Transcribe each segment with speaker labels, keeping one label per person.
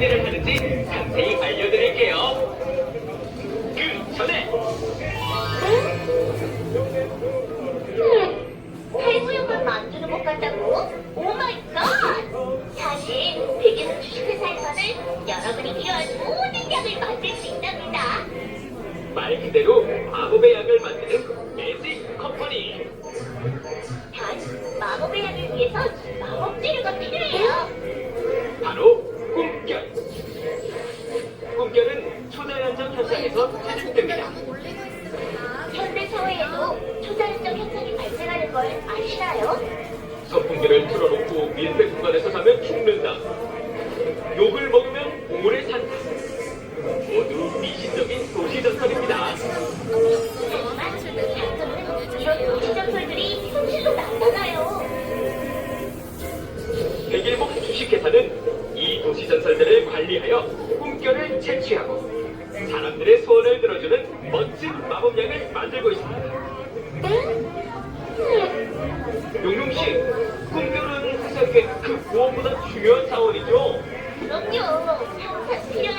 Speaker 1: 일을 하는지 자세히 알려드릴게요. 그 전에
Speaker 2: 탈구역을 만드는 것 같다고? 오 마이 갓! 사실 백예는 주식회사에서는 여러분이 필요한 모든 약을 만들 수 있답니다.
Speaker 1: 말 그대로 마법의 약을 만드는 매직 컴퍼니.
Speaker 2: 단 마법의 약을 위해선 마법 재료가 필요해요.
Speaker 1: 꿈결은 초자연적 현상에서 제작됩니다.
Speaker 2: 현대 사회에도 초자연적 현상이 발생하는 걸 아시나요?
Speaker 1: 선풍기를 틀어놓고 밀폐 공간에서 자면 죽는다. 욕을 먹으면 오래 산다. 모두 미신적인 도시 전설입니다.
Speaker 2: 하지만 가끔은 이런 도시전설들이 현실로 나타나요.
Speaker 1: 백일목 주식회사는 이 도시 전설들을 관리하여 꿈결을 채취하고 사람들의 소원을 들어주는 멋진 마법약을 만들고 있습니다. 용용씨, 꿈결은 회사의 그 무엇보다 중요한 자원이죠.
Speaker 2: 그럼요. 항상 필요한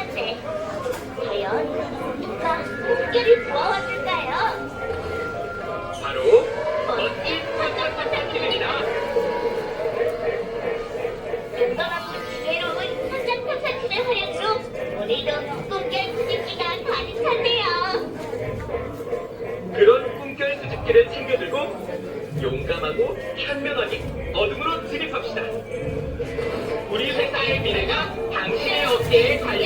Speaker 2: 오늘도 꿈결 수집기가 가득한데요.
Speaker 1: 그런 꿈결 수집기를 챙겨들고 용감하고 현명하게 어둠으로 진입합시다. 우리 회사의 미래가 당신의 어깨에 달려.